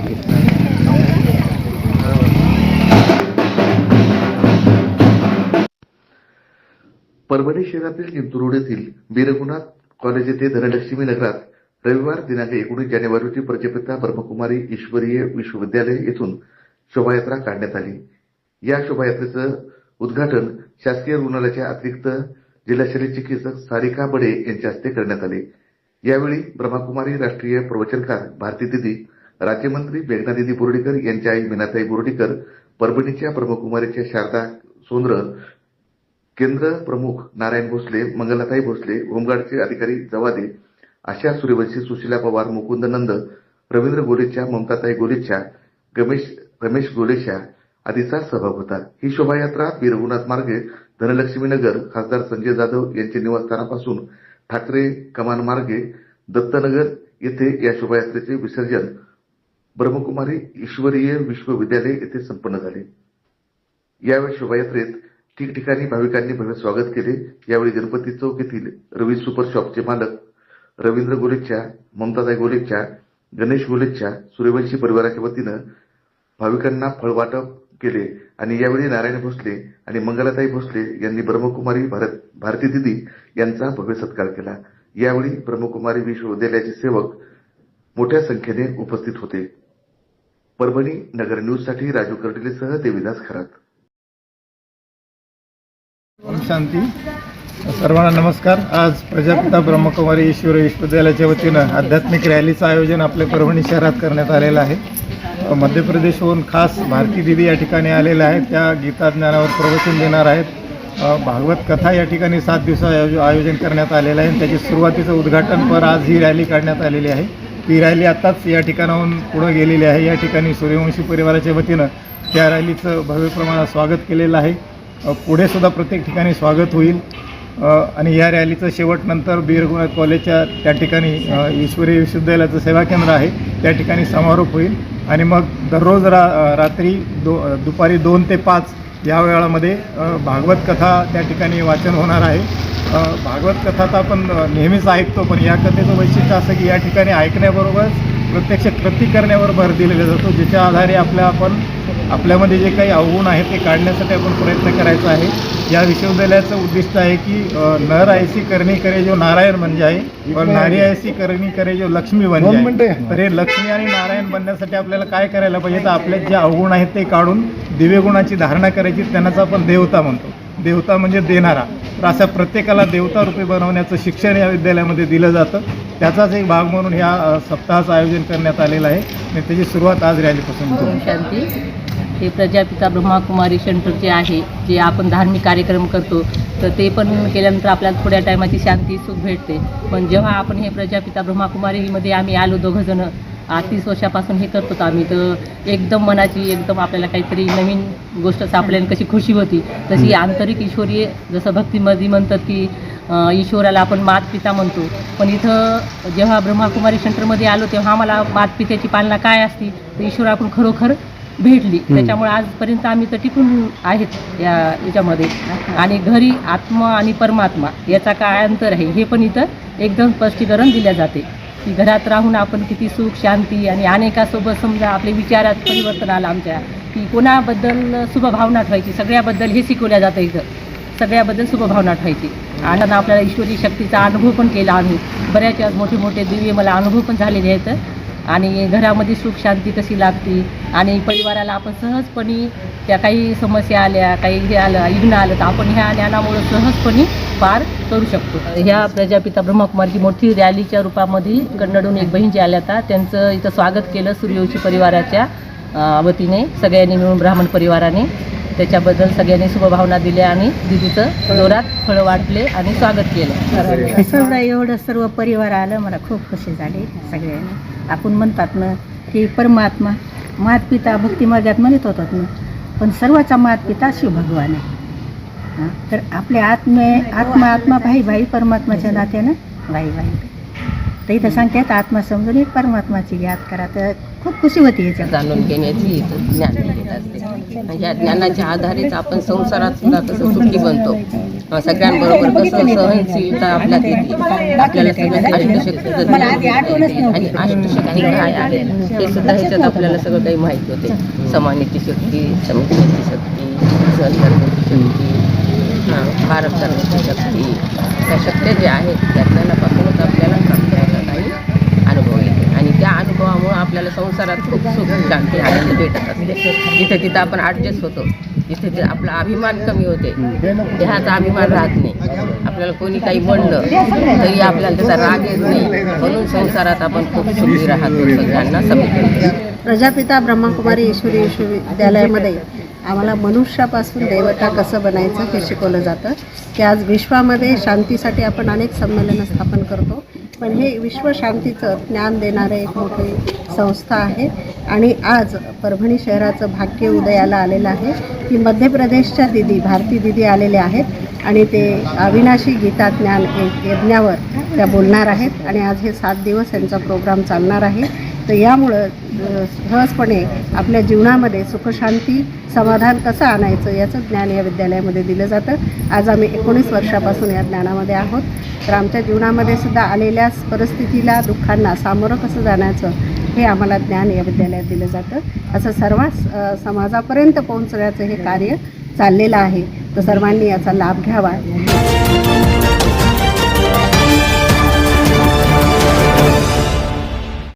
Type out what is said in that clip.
ठीक परभणी शहरातील जिंतूर रोड येथील बीरगुनाथ कॉलेज येथे धनलक्ष्मी नगरात रविवार दिनांक एकोणीस जानेवारीची प्रजेपिता प्रजापिता ब्रह्मकुमारी ईश्वरीय विश्वविद्यालय येथून शोभायात्रा काढण्यात आली. या शोभायात्रेचं उद्घाटन शासकीय रुग्णालयाच्या अतिरिक्त जिल्हा शल्य चिकित्सक सारिका बडे यांच्या हस्ते करण्यात आले. यावेळी ब्रह्मकुमारी राष्ट्रीय प्रवचनकार भारती दिदी राज्यमंत्री मेघनादिनी बोर्डीकर यांच्या आई मीनाताई बोर्डीकर परभणीच्या प्रमुख कुमारीच्या शारदा सोंद्र केंद्र प्रमुख नारायण भोसले मंगलाताई भोसले होमगार्डचे अधिकारी जवादे आशा सूर्यवंशी सुशीला पवार मुकुंद नंद रवींद्र गोलेच्या ममताताई गोलेच्या गमेश रमेश गोलेच्या आदीचा सहभाग होता. ही शोभायात्रा बी रघुनाथ मार्गे धनलक्ष्मीनगर खासदार संजय जाधव यांच्या निवासस्थानापासून ठाकरे कमान मार्गे दत्तनगर येथे या शोभायात्रेचे विसर्जन ब्रह्मकुमारी ईश्वरीय विश्वविद्यालय येथे संपन्न झाले. यावेळी शोभायात्रेत ठिकठिकाणी भाविकांनी भव्य स्वागत केले. यावेळी गणपती चौक येथील रवी सुपर शॉपचे मालक रवींद्र गोलेच्या ममताताई गोलेच्या गणेश गोलेच्या सूर्यवंशी परिवाराच्या वतीनं भाविकांना फळवाटप केले आणि यावेळी नारायण भोसले आणि मंगलाताई भोसले यांनी ब्रह्मकुमारी भारत भारती दिदी यांचा भव्य सत्कार केला. यावेळी ब्रह्मकुमारी विश्वविद्यालयाचे सेवक मोठ्या संख्येने उपस्थित होते. परभणी नगर न्यूजसाठी राजू कर्डिलेसह देविदास खरात. शांती. सर्वांना नमस्कार. आज प्रजापिता ब्रह्मकुमारी ईश्वर विश्वविद्यालयाच्या वतीनं आध्यात्मिक रॅलीचं आयोजन आपल्या परभणी शहरात करण्यात आलेलं आहे. मध्य प्रदेशहून खास भारती दिदी या ठिकाणी आलेल्या आहेत. त्या गीता ज्ञानावर प्रवचन देणार आहेत. भागवत कथा या ठिकाणी सात दिवसा आयोज आयोजन करण्यात आलेलं आहे. आणि त्याची सुरुवातीचं उद्घाटन पर आज ही रॅली काढण्यात आलेली आहे. ही रॅली आत्ताच या ठिकाणाहून पुढं गेलेली आहे. या ठिकाणी सूर्यवंशी परिवाराच्या वतीनं त्या रॅलीचं भव्य प्रमाणात स्वागत केलेलं आहे. पुढेसुद्धा पुढे सुद्धा प्रत्येक ठिकाणी स्वागत होईल. आणि या रॅलीचं शेवट नंतर कॉलेजच्या त्या ठिकाणी ईश्वरी विश्वविद्यालयाचं सेवा केंद्र आहे. त्या ठिकाणी समारोप होईल. आणि मग दररोज रा रात्री दो दुपारी दोन ते पाच या वेळामध्ये भागवत कथा त्या ठिकाणी वाचन होणार आहे. भागवत कथा तर आपण नेहमीच ऐकतो पण या कथेचं वैशिष्ट्य असं की या ठिकाणी ऐकण्याबरोबरच प्रत्यक्ष कृती करण्यावर भर दिलेला जातो ज्याच्या आधारे आपल्या आपण आपल्यामध्ये जे काही अवगुण आहेत ते काढण्यासाठी आपण प्रयत्न करायचा आहे. या विश्वविद्यालयाचं उद्दिष्ट आहे की नर ऐसी करणी करे जो नारायण बन जाए और नारी ऐसी करणी करे जो लक्ष्मी बन जाए तर हे लक्ष्मी आणि नारायण बनण्यासाठी आपल्याला काय करायला पाहिजे तर आपले जे अवगुण आहेत ते काढून दिव्य गुणाची धारणा करायची त्यांनाच आपण देवता म्हणतो. देवता म्हणजे देणारा. तर अशा प्रत्येकाला देवता रूपे बनवण्याचं शिक्षण या विद्यालयामध्ये दिलं जातं. त्याचाच एक भाग म्हणून ह्या सप्ताहाचं आयोजन करण्यात आलेलं आहे. आणि त्याची सुरुवात आज रॅलीपासून शांती. हे प्रजापिता ब्रह्माकुमारी सेंटरचे आहे जे आपण धार्मिक कार्यक्रम करतो तर ते पण केल्यानंतर आपल्याला थोड्या टायमाची शांती सुख भेटते. पण जेव्हा आपण हे प्रजापिता ब्रह्माकुमारीमध्ये आम्ही आलो दोघंजणं तीस वर्षापासून हे करतो आम्ही. तर एकदम मनाची एकदम आपल्याला काहीतरी नवीन गोष्ट सापडल्याने कशी खुशी होती. तशी आंतरिक ईश्वरीय जसं भक्तीमध्ये म्हणतात की ईश्वराला आपण मात पिता म्हणतो. पण इथं जेव्हा ब्रह्माकुमारी सेंटरमध्ये आलो तेव्हा आम्हाला मात पित्याची पालना काय असती? तर ईश्वर आपण खरोखर भेटली. त्याच्यामुळे आजपर्यंत आम्ही तर टिकून आहेत या याच्यामध्ये. आणि घरी आत्मा आणि परमात्मा याचा काय अंतर आहे? हे पण इथं एकदम स्पष्टीकरण दिल्या जाते. की घरात राहून आपण किती सुख शांती आणि अनेकासोबत समजा आपले विचारात परिवर्तन आलं आमच्या की कोणाबद्दल शुभभावना ठेवायची? सगळ्याबद्दल हे शिकवल्या जातं इथं. सगळ्याबद्दल शुभभावना ठेवायची. आणि आपल्याला ईश्वरी शक्तीचा अनुभव पण केला आम्ही. बऱ्याच मोठे मोठे दिव्य मला अनुभव पण झालेले आहेत. आणि घरामध्ये सुख शांती कशी लागते आणि परिवाराला आपण सहजपणे त्या काही समस्या आल्या काही हे आलं विघ्न आलं तर आपण ह्या ज्ञानामुळं सहजपणे पार करू शकतो. ह्या प्रजापिता ब्रह्मकुमारची मोठी रॅलीच्या रूपामध्ये कन्नडून एक बहीण जे आल्या होत्या त्यांचं इथं स्वागत केलं सूर्यवंशी परिवाराच्या वतीने सगळ्यांनी मिळून ब्राह्मण परिवाराने. त्याच्याबद्दल सगळ्यांनी शुभभावना दिल्या आणि दिदीचं जोरात फळं वाटले आणि स्वागत केलं. सर्व एवढं सर्व परिवार आलं मला खूप खुशी झाली सगळ्यांनी. आपण म्हणतात ना की परमात्मा मात पिता म्हणत होतात ना पण सर्वाचा मात पिता आहे. हां, तर आपल्या आत्मे आत्मा आत्मा भाई भाई परमात्माच्या नात्यानं? भाई भाई. तर इथं सांगतात आत्मा समजून एक परमात्माची याद करा. तर खूप खुशी होती याच्यात जाणून घेण्याची इथं ज्ञान असते. आणि या ज्ञानाच्या आधारेच आपण संसारात सुद्धा कसं सुखी बनतो. सगळ्यांबरोबर कसं सहनशीलता आपल्यात येते. आपल्याला सगळं अष्टशक्तीचं ज्ञान येते. आणि काय आहे हे सुद्धा ह्याच्यात आपल्याला सगळं काही माहिती होते. समानीची शक्ती समितीची शक्ती सहन करण्याची शक्ती भारत करण्याची शक्ती त्या शक्त्या ज्या आहेत त्या ज्ञानापासूनच आपल्याला प्राप्त होतात अनुभव येते. आणि त्या अनुभवामुळं आपल्याला संसारात खूप सुख शांती आनंद भेटत असते. जिथे तिथं आपण ॲडजस्ट होतो जिथे तिथे आपला अभिमान कमी होते देहाचा अभिमान राहत नाही. आपल्याला कोणी काही म्हणलं तरी आपल्याला त्याचा राग येत नाही. म्हणून संसारात आपण खूप सुखी राहतो सगळ्यांना समजतो प्रजापिता ब्रह्मकुमारी ईश्वरी विश्वविद्यालयामध्ये आम्हाला मनुष्यापासून देवता कसं बनायचं हे शिकवलं जातं. की आज विश्वामध्ये शांतीसाठी आपण अनेक संमेलनं स्थापन करतो. पण हे विश्व शांतीचं ज्ञान देणारे एक मोठी संस्था आहे. आणि आज परभणी शहराचं भाग्य उदयाला आलेलं आहे की मध्य प्रदेशच्या दिदी भारती दिदी आलेल्या आहेत. आणि ते अविनाशी गीता ज्ञान यज्ञावर त्या बोलणार आहेत. आणि आज हे सात दिवस यांचा प्रोग्राम चालणार आहे. तर यामुळं सहजपणे आपल्या जीवनामध्ये सुखशांती समाधान कसं आणायचं याचं ज्ञान या विद्यालयामध्ये दिलं जातं. आज आम्ही एकोणीस वर्षापासून या ज्ञानामध्ये आहोत. तर आमच्या जीवनामध्ये सुद्धा आलेल्या परिस्थितीला दुःखांना सामोरं कसं जाण्याचं हे आम्हाला ज्ञान या विद्यालयात दिलं जातं. असं सर्व समाजापर्यंत पोहोचण्याचं हे कार्य चाललेलं आहे. तर सर्वांनी याचा लाभ घ्यावा.